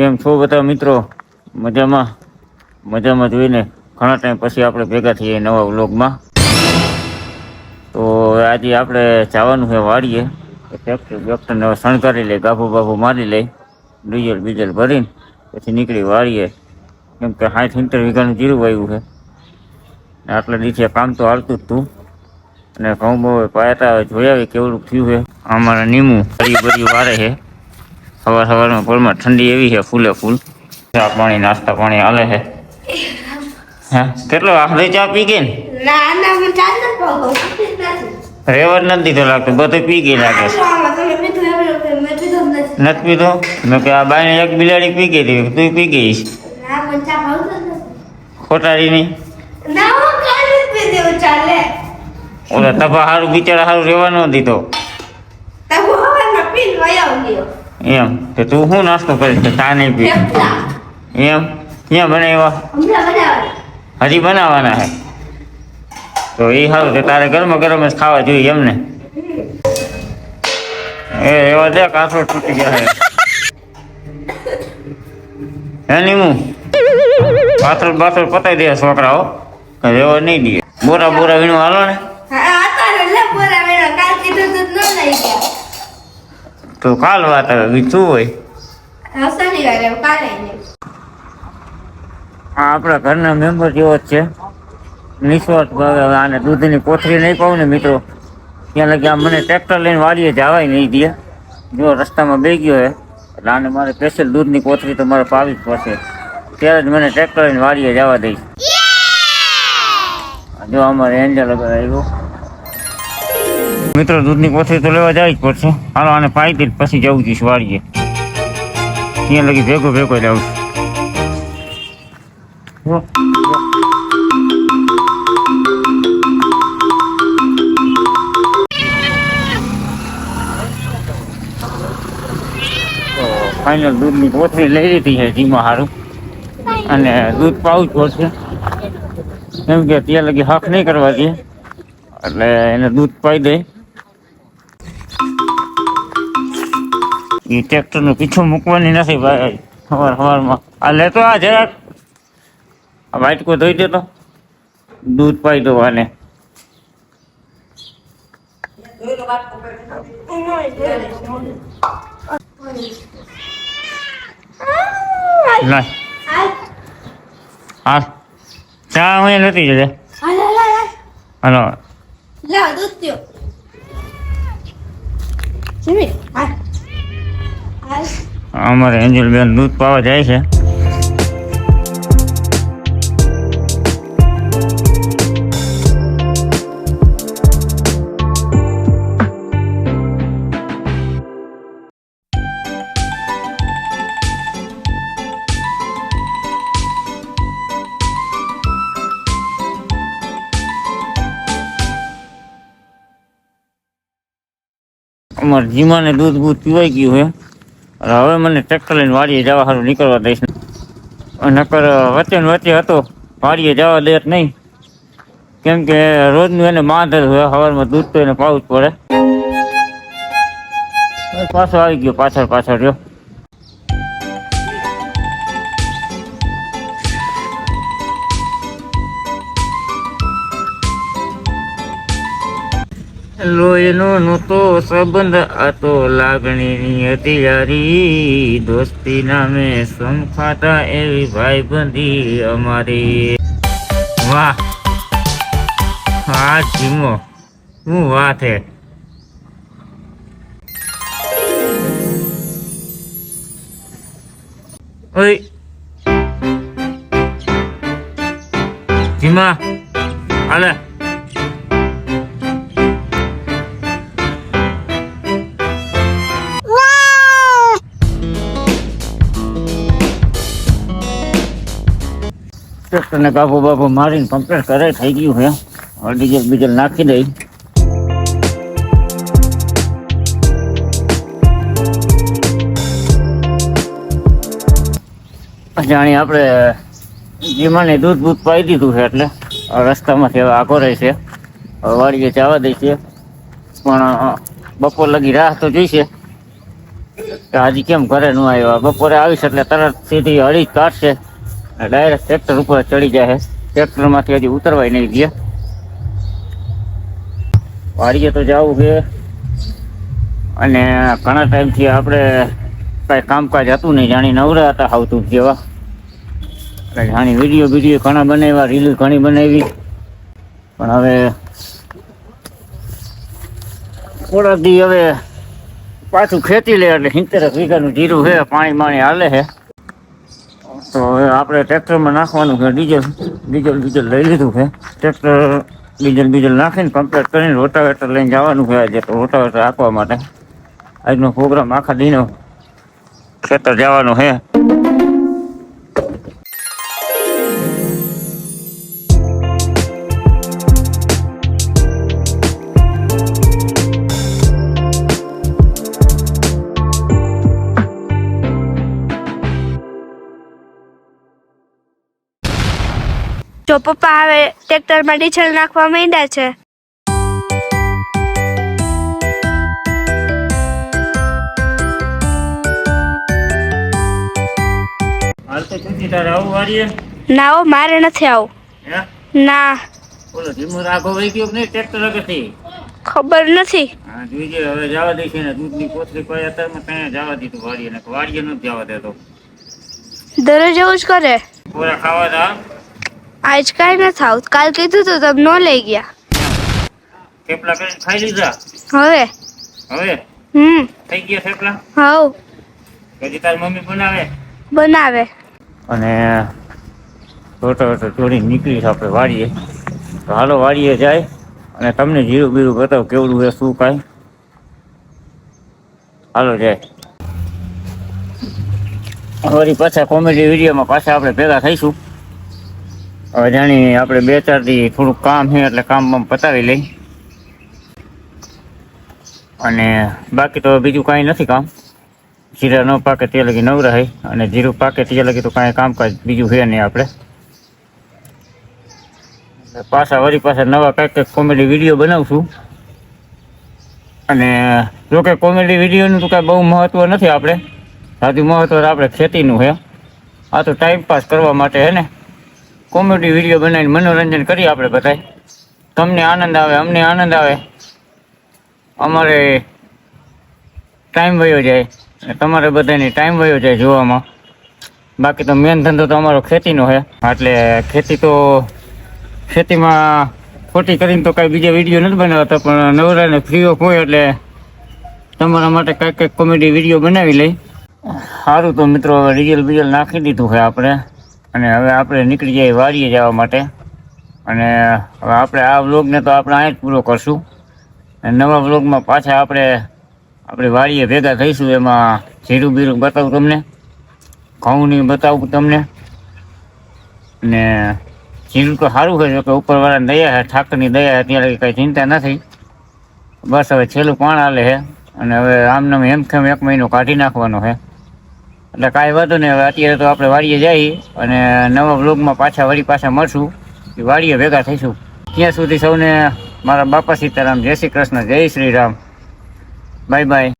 કેમ છો બધા મિત્રો? મજામાં? મજામાં જોઈને ઘણા ટાઈમ પછી આપણે ભેગા થઈએ નવા વ્લોગમાં. તો આજે આપણે જવાનું છે વાડીએ. ટ્રેક્ટર બેક્ટરને શણગારી લઈ, ગાભો બાભો મારી લઈ ડીઝલ બીજલ ભરીને પછી નીકળી વાળીએ કેમ કે સાઠ ઇન્ટર વીઘાનું જીરું વાવ્યું છે. ને આટલા દિવસે કામ તો હાલતું જ હતું. અને ઘઉં બહુ પાયા જોયા કેવડું થયું છે. અમારા નીમું ફરી બધી વારે છે. સવાર સવારમાં પોળમાં ઠંડી એવી છે ફૂલે ફૂલ. ચા પાણી નાસ્તા પાણી હાલે છે. હા કેટલો આખરે ચા પી ગઈ ને? ના ના હું ચાલ નથી પાઉં છું નથી. રેવર નથી દીધો લાગતો બધું પી ગઈ લાગે છે. આમાં તમે પીધું એમ લોકો મેં પીધું જ નથી. નથી પીધો? મેં કે આ બાઈને એક બિલાડી પી ગઈ હતી તું પી ગઈ છે. ના મને ચા ભાવતો જ નથી. ખોટાડી નહીં ના હું કાલે જ પી દેવું ચાલે ઓલા તપા હારું બિચારા હારું રહેવા ન દીધો તો હું હવારમાં પીને વયો ગયો એમ. કે તું શું નાસ્તો કરીશ? કે ચા નહીં પી. એમ? ક્યાં બનાવ્યા? હજી બનાવવાના છે તો એ સારું છે તારે ગરમ ગરમ જ ખાવા જોઈએ એમને એ એવા દે કાંઠો તૂટી ગયા છે હે નીમું? પાથર બાથર પતાવી દે છોકરાઓ એવો રેવા નહીં દે. બોરા બોરા વીણું હાલો ને હા અત્યારે લે બોરા વેળા કાલ કીધું તો ન લઈ ગયા તો કાલ વાત હવે શું હોય? આપણા ઘરના મેમ્બર જેવો જ છે. નિસ્વાર્થ ભાવે હવે આને દૂધની કોથળી નહીં પાઉં ને મિત્રો. ત્યાં લગી મને ટ્રેક્ટર લઈને વાડીએ જવાય નહીં દે. જો રસ્તામાં બે ગયો હે એટલે આને મારે સ્પેશિયલ દૂધની કોથળી તો મારે પાવી જ પડશે. ત્યારે જ મને ટ્રેક્ટર લઈને વાડીએ જવા દઈશ. જો અમારે એન્જલ આગળ આવ્યો. મિત્રો, દૂધની કોથળી તો લેવા જાય જ પડશે. હાલો, આને પાઈ દે પછી જવું જઈશ વાળીએ ત્યાં લગી ભેગો ભેગો જાઉં ફાઈનલ દૂધની કોથળી લઈ લીધી છે જીમાં સારું અને દૂધ પાવું જ પડશે. કેમ કે ત્યાં લગી હાફ નહીં કરવા દે. એટલે એને દૂધ પાઈ દે. એ ટ્રેક્ટરનું પીછું મૂકવાની નથી ભાઈ. સવાર સવારમાં. આ લેતો આ જરાક. આ વાટકો ધોઈ દેતો દૂધ પાઈ દો આને. હા. ચા હું નથી જશે હાલ. દૂધ અમારે એન્જલ બેન દૂધ પાવા જાય છે. અમારે જીમાને દૂધ બૂધ પીવાઈ ગયું અને હવે મને ટ્રેક્ટર લઈને વાડીએ જવા સારું નીકળવા દઈશ. નકર વચ્ચે વચ્ચે હતો, વાડીએ જવા દે નહીં. કેમ કે રોજનું એને માંધર હોય સવારમાં દૂધ તો એને પાવું જ પડે. પાછો આવી ગયો, પાછળ પાછળ રહ્યો. લોહીનો નહોતો સંબંધ, આ તો લાગણીની હતી દોસ્તી નામે સંખાતા એવી ભાઈબંધી અમારી. વાહ, હા, જીમો, શું વાત હે? જીમા, હાલે. ટ્રેક્ટરને કાબુ બાબુ મારીને કમ્પ્લીટ કરે થઈ ગયું છે. હવે ડીઝલ બીજલ નાખી દઈ. જાણી આપણે જીમાને દૂધ બૂધ પાઈ દીધું છે એટલે રસ્તામાંથી હવે આગો રહે છે. વાડીએ જવા દઈ છે. પણ બપોર લગી રાહ તો જોઈશે કે હજી કેમ ઘરે ન આવ્યો? બપોરે આવીશ એટલે તરત સીધી જ કાઢશે. ડાયરેક્ટ ટ્રેક્ટર ઉપર ચડી જાય ટ્રેક્ટરમાંથી હજી ઉતરવાય નહીં ગયા. વાડીએ તો જવું છે. અને ઘણા ટાઈમથી આપણે કાંઈ કામકાજ હતું નહીં. જાણી નવરા હતા આવતું જેવા એટલે જાણી વીડિયો વીડિયો ઘણા બનાવ્યા રીલ ઘણી બનાવી. પણ હવે થોડા દી હવે પાછું ખેતી લે એટલે સિત્તેર વીઘાનું જીરું છે પાણી માણી હાલે છે. તો આપણે ટ્રેક્ટરમાં નાખવાનું છે, ડીઝલ ડીઝલ ડીઝલ લઈ લીધું છે. ટ્રેક્ટર ડીઝલ બીજલ નાખીને કમ્પ્લીટ કરીને રોટાવેટર લઈને જવાનું છે આજે તો, રોટાવેટર આપવા માટે. આજનો પ્રોગ્રામ આખા દીનો ખેતર જવાનું છે. જો પપ્પા હવે ટ્રેક્ટરમાં ડીઝલ નાખવા માંડ્યા છે. તો ના ઓ મારે નથી આવું. ના. બોલો ધીમું રાખો વહી ગયો નહીં ટ્રેક્ટર આગળથી? ખબર નથી. હા જોઈજે હવે જવા દઈશ ને દૂધની કોથળી કોઈ અત્યારમાં ત્યાં જવા દીધું વાડીએ ને વાડીએ નથી જવા દેતો. દરરોજ એવું જ કરે. પૂરા ખાવા દા. આજ કાંઈ નથી થાવ કાલ કીધું તું તમે ન લઈ ગયા. થેપલા કરીને ખાઈ લીધા? હવે? હવે? હમ. થઈ ગયા થેપલા? હાઉ પછી તારી મમ્મી બનાવે? બનાવે. અને ટોટો ટોટો જોડી નીકળી આપણે વાડીએ. તો હાલો વાડીએ જાય અને તમને જીરું બીરું બતાવ કેવડું એ શું કાંઈ. હાલો જાય. વળી પાછા કોમેડી વિડીયોમાં પાછા આપણે ભેગા થઈશું. હવે જાણી આપણે બે ચાર દી થોડુંક કામ છે એટલે કામ પતાવી લઈ. અને બાકી તો બીજું કાંઈ નથી કામ. જીરા ન પાકે તે લગી નવરા રહે અને જીરું પાકે તે લગી તો કાંઈ કામકાજ બીજું છે નહીં આપણે. પાછા વળી પાછા નવા કંઈક કંઈક કોમેડી વીડિયો બનાવશું અને જો કે કોમેડી વિડીયોનું તો કાંઈ બહુ મહત્વ નથી આપણે. સાચું મહત્વ આપણે ખેતીનું છે. આ તો ટાઈમ પાસ કરવા માટે હે ને. કોમેડી વીડિયો બનાવીને મનોરંજન કરીએ આપણે બધાય. તમને આનંદ આવે, અમને આનંદ આવે. અમારે ટાઈમ વયો જાય. તમારે બધાને ટાઈમ વયો જાય જોવામાં. બાકી તો મેન ધંધો તો અમારો ખેતીનો છે. એટલે ખેતી તો ખેતીમાં ખોટી કરીને તો કાંઈ બીજા વીડિયો નથી બનાવતા, પણ નવરાને ફ્રી ઓફ હોય એટલે તમારા માટે કાંઈક કંઈક કોમેડી વીડિયો બનાવી લઈ. સારું તો મિત્રો, હવે ડીઝલ બીજલ નાખી દીધું છે આપણે. અને હવે આપણે નીકળી જઈએ વાડીએ જવા માટે. અને હવે આપણે આ વ્લોગને તો આપણે અહીંયા જ પૂરો કરશું. અને નવા વ્લોગમાં પાછા આપણે આપણે વાડીએ ભેગા થઈશું. એમાં જીરું બીરું બતાવું તમને. ઘઉંની બતાવું તમને. ને જીરું તો સારું છે કે ઉપરવાળાની દયા છે, ઠાકરની દયા છે ત્યાં કંઈ ચિંતા નથી. બસ હવે છેલ્લું પાણ હાલે છે. અને હવે આમને એમ એક મહિનો કાઢી નાખવાનો છે. એટલે કાંઈ વાંધો હવે અત્યારે તો આપણે વાડીએ જઈએ અને નવા બ્લોગમાં પાછા વળી પાછા મળશું. એ વાડીએ ભેગા થઈશું. ત્યાં સુધી સૌને મારા બાપા સીતારામ, જય શ્રી કૃષ્ણ, જય શ્રી રામ. Bye bye.